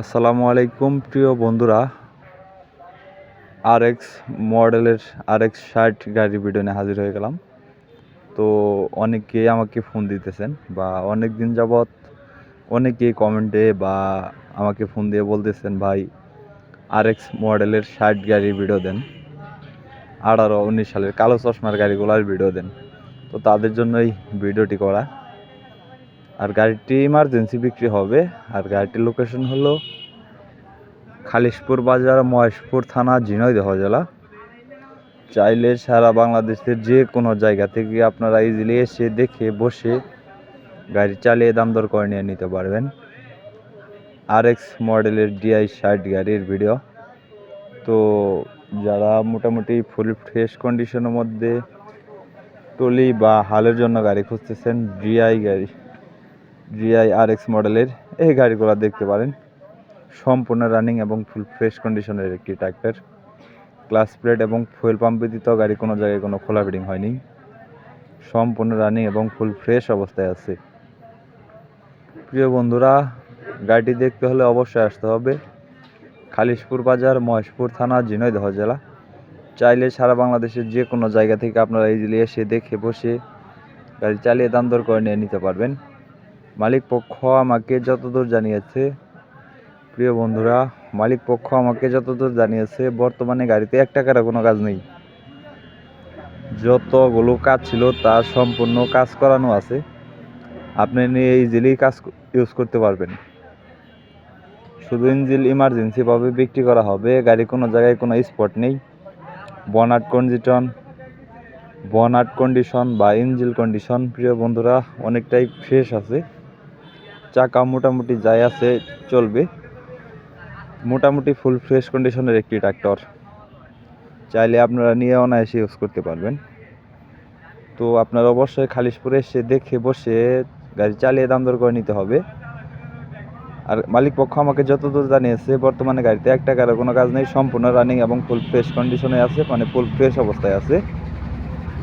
আসসালামু আলাইকুম, প্রিয় বন্ধুরা। আর এক্স মডেলের আর এক্স ষাট গাড়ি ভিডিও নিয়ে হাজির হয়ে গেলাম। তো অনেকেই আমাকে ফোন দিতেছেন বা অনেক দিন যাবৎ অনেকেই কমেন্টে বা আমাকে ফোন দিয়ে বলতেছেন, ভাই আর এক্স মডেলের ষাট গাড়ির ভিডিও দেন। আঠারো, উনিশ সালের কালো চশমার গাড়িগুলোর ভিডিও দেন। তো তাদের জন্যই ভিডিওটি করা। আর গাড়িটি ইমার্জেন্সি বিক্রি হবে। আর গাড়িটির লোকেশন হলো খালিশপুর বাজার, মহেশপুর থানা, ঝিনাইদহ জেলা। চাইলে সারা বাংলাদেশের যে কোনো জায়গা থেকে আপনারা ইজিলি এসে দেখে বসে গাড়ি চালিয়ে দাম দর করে নিয়ে নিতে পারবেন। আর এক্স মডেলের ডিআই ষাট গাড়ির ভিডিও তো যারা মোটামুটি ফুল ফ্রেশ কন্ডিশনের মধ্যে টলি বা হালের জন্য গাড়ি খুঁজতেছেন ডিআই গাড়ি। জিআই আর এক্স মডেলের এই গাড়িগুলো দেখতে পারেন। সম্পূর্ণ রানিং এবং ফুল ফ্রেশ কন্ডিশনের একটি ট্র্যাক্টর ক্লাস প্লেট এবং ফুয়েল পাম্প ব্যতীত গাড়ি কোনো জায়গায় কোনো খোলা ফিটিং হয়নি। সম্পূর্ণ রানিং এবং ফুল ফ্রেশ অবস্থায় আছে। প্রিয় বন্ধুরা, গাড়িটি দেখতে হলে অবশ্যই আসতে হবে খালিশপুর বাজার, মহেশপুর থানা, ঝিনাইদহ জেলা। চাইলে সারা বাংলাদেশের যে কোনো জায়গা থেকে আপনারা ইজিলি এসে দেখে বসে গাড়ি চালিয়ে দাম দর করে নিয়ে নিতে পারবেন। মালিক পক্ষ আমাকে যতদূর জানিয়েছে, প্রিয় বন্ধুরা, মালিক পক্ষ আমাকে যতদূর জানিয়েছে, বর্তমানে গাড়িতে এক টাকার কোনো কাজ নেই। যতগুলো কাজ ছিল তার সম্পূর্ণ কাজ করানো আছে। আপনি নিয়ে ইজিলি কাজ ইউজ করতে পারবেন। শুধু ইঞ্জিল ইমার্জেন্সিভাবে বিক্রি করা হবে, গাড়ি কোনো জায়গায় কোনো স্পট নেই। বনাট কন্ডিশন বনাট কন্ডিশন বা ইঞ্জিল কন্ডিশন প্রিয় বন্ধুরা, অনেকটাই ফ্রেশ আছে। চাকা মোটামুটি যাই আছে, চলবে। মোটামুটি ফুল ফ্রেশ কন্ডিশনের একটি ট্রাক্টর চাইলে আপনারা নিয়ে অনায়াসে ইউজ করতে পারবেন। তো আপনারা অবশ্যই খালিশপুরে এসে দেখে বসে গাড়ি চালিয়ে দাম দর করে নিতে হবে। আর মালিক পক্ষ আমাকে যতদূর জানিয়েছে, বর্তমানে গাড়িতে এক টাকার কোনো কাজ নেই, সম্পূর্ণ রানিং এবং ফুল ফ্রেশ কন্ডিশনে আছে মানে ফুল ফ্রেশ অবস্থায় আছে।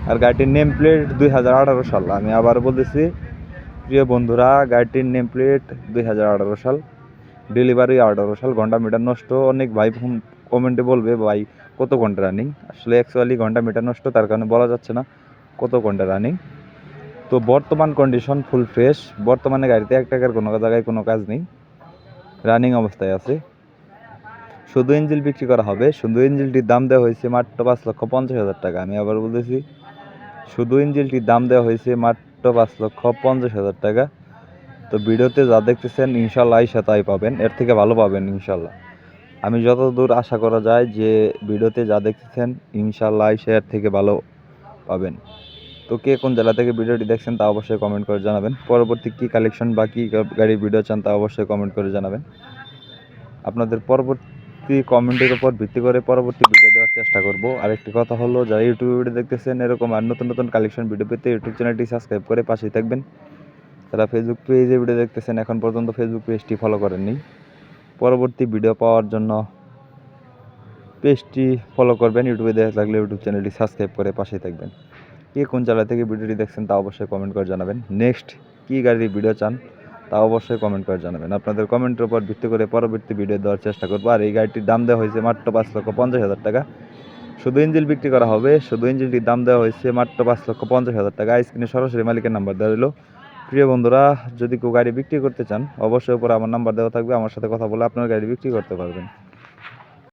আর গাড়িটির নেম প্লেট দুই হাজার আঠারো সাল। আমি আবার বলতেছি প্রিয় বন্ধুরা, গাড়িটির নেম প্লেট দুই হাজার আঠারো সাল। ডেলিভারি আঠারো সাল, ঘণ্টা মিটার নষ্ট। অনেক ভাই কমেন্টে বলবে, ভাই, কত ঘণ্টা রানিং আসলে অ্যাকচুয়ালি ঘণ্টা মিটার নষ্ট, তার কারণে বলা যাচ্ছে না কত ঘণ্টা রানিং তো বর্তমান কন্ডিশন ফুল ফ্রেশ বর্তমানে গাড়িতে এক টাকার কোনো জায়গায় কোনো কাজ নেই। রানিং অবস্থায় আছে। শুধু ইঞ্জিল বিক্রি করা হবে। শুধু ইঞ্জিলটির দাম দেওয়া হয়েছে মাত্র পাঁচ লক্ষ পঞ্চাশ হাজার টাকা। আমি আবার বলতেছি শুধু ইঞ্জিলটির দাম দেওয়া হয়েছে মাত্র পাঁচ লক্ষ পঞ্চাশ হাজার টাকা। তো ভিডিওতে যা দেখতেছেন ইনশাল্লাহ আইসা তাই পাবেন। এর থেকে ভালো পাবেন ইনশাল্লাহ আমি যতদূর আশা করা যায় যে ভিডিওতে যা দেখতেছেন ইনশাল্লাহ আইসা এর থেকে ভালো পাবেন। তো কে কোন জেলা থেকে ভিডিওটি দেখছেন তা অবশ্যই কমেন্ট করে জানাবেন। পরবর্তী কী কালেকশন বা কী গাড়ির ভিডিও চান তা অবশ্যই কমেন্ট করে জানাবেন। আপনাদের পরবর্তী কমেন্টের উপর ভিত্তি করে পরবর্তী ভিডিও দেওয়ার চেষ্টা করব। আরেকটি কথা হলো, যারা ইউটিউবে ভিডিও দেখতেছেন, এরকম আর নতুন নতুন কালেকশন ভিডিও পেতে ইউটিউব চ্যানেলটি সাবস্ক্রাইব করে পাশেই থাকবেন। যারা ফেসবুক পেজে ভিডিও দেখতেছেন, এখন পর্যন্ত ফেসবুক পেজটি ফলো করেননি। পরবর্তী ভিডিও পাওয়ার জন্য পেজটি ফলো করবেন। ইউটিউবে দেখা থাকলে ইউটিউব চ্যানেলটি সাবস্ক্রাইব করে পাশেই থাকবেন। কে কোন জেলা থেকে ভিডিওটি দেখছেন তা অবশ্যই কমেন্ট করে জানাবেন। নেক্সট কী গাড়ির ভিডিও চান? তা অবশ্যই কমেন্ট করে জানাবেন। আপনাদের কমেন্টের উপর ভিত্তি করে পরবর্তী ভিডিও দেওয়ার চেষ্টা করব। আর এই গাড়িটির দাম দেওয়া হয়েছে মাত্র পাঁচ লক্ষ পঞ্চাশ হাজার টাকা। শুধু ইঞ্জিল বিক্রি করা হবে, শুধু ইঞ্জিলটির দাম দেওয়া হয়েছে মাত্র পাঁচ লক্ষ পঞ্চাশ হাজার টাকা। স্ক্রিনে সরাসরি মালিকের নাম্বার দেওয়া হলো প্রিয় বন্ধুরা, যদি কেউ গাড়ি বিক্রি করতে চান, অবশ্যই উপরে আমার নাম্বার দেওয়া থাকবে। আমার সাথে কথা বলে আপনার গাড়ি বিক্রি করতে পারবেন।